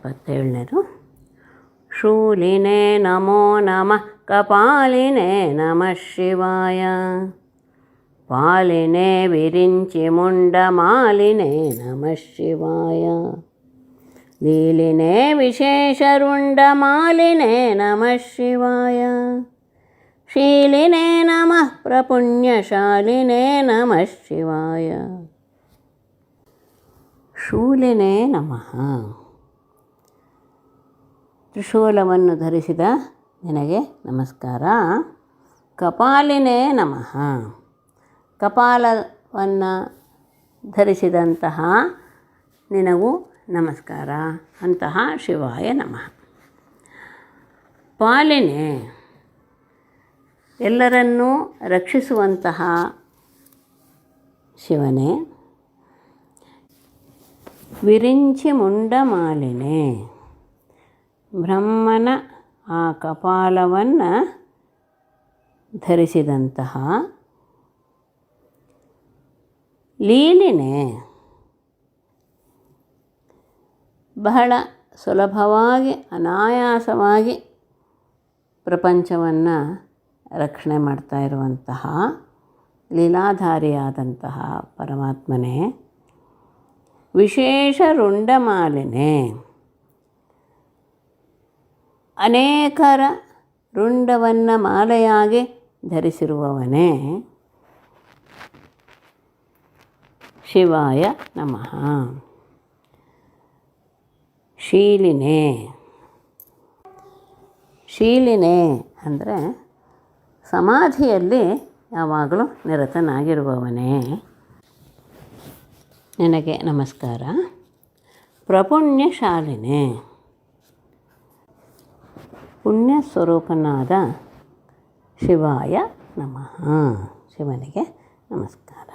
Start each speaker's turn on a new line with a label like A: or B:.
A: ಇಪ್ಪತ್ತೇಳನೇದು ಶೂಲಿನೇ ನಮೋ ನಮಃ ಕಪಾಲಿನೇ ನಮಃ ಶಿವಾಯ ಪಾಲಿನೇ ವಿರಿಂಚಿ ಮುಂಡಮಾಲಿನೇ ನಮಃ ಶಿವಾಯ ಲೀಲಿನೇ ವಿಶೇಷರುಂಡಮಾಲಿನೇ ನಮಃ ಶಿವಾಯ ಶೀಲಿನೇ ನಮಃ ಪ್ರಪುಣ್ಯಶಾಲಿನೇ ನಮಃ ಶಿವಾಯ ಶೂಲಿನೇ ನಮಃ ತ್ರಿಶೂಲವನ್ನು ಧರಿಸಿದ ನಿನಗೆ ನಮಸ್ಕಾರ. ಕಪಾಲಿನೇ ನಮಃ. ಕಪಾಲವನ್ನು ಧರಿಸಿದಂತಹ ನಿನಗೂ ನಮಸ್ಕಾರ. ಅಂತಹ ಶಿವಾಯ ನಮಃ. ಪಾಲಿನೇ, ಎಲ್ಲರನ್ನೂ ರಕ್ಷಿಸುವಂತಹ ಶಿವನೇ ವಿರಿಂಚಿ ಮುಂಡಮಾಲಿನೇ ಬ್ರಹ್ಮನ ಆ ಕಪಾಲವನ್ನು ಧರಿಸಿದಂತಹ ಲೀಲಿನೆ ಬಹಳ ಸುಲಭವಾಗಿ, ಅನಾಯಾಸವಾಗಿ ಪ್ರಪಂಚವನ್ನು ರಕ್ಷಣೆ ಮಾಡ್ತಾ ಇರುವಂತಹ ಲೀಲಾಧಾರಿಯಾದಂತಹ ಪರಮಾತ್ಮನೇ, ವಿಶೇಷ ರುಂಡಮಾಲಿನೇ. ಅನೇಕರ ರುಂಡವನ್ನು ಮಾಲೆಯಾಗಿ ಧರಿಸಿರುವವನೇ ಶಿವಾಯ ನಮಃ. ಶೀಲಿನೆ. ಶೀಲಿನೆ ಅಂದರೆ ಸಮಾಧಿಯಲ್ಲಿ ಯಾವಾಗಲೂ ನಿರತನಾಗಿರುವವನೇ. ನಿನಗೆ ನಮಸ್ಕಾರ. ಪ್ರಪುಣ್ಯಶಾಲಿನೇ. ಪುಣ್ಯ ಸ್ವರೂಪನಾದ ಶಿವಾಯ ನಮಃ. ಶಿವನಿಗೆ ನಮಸ್ಕಾರ.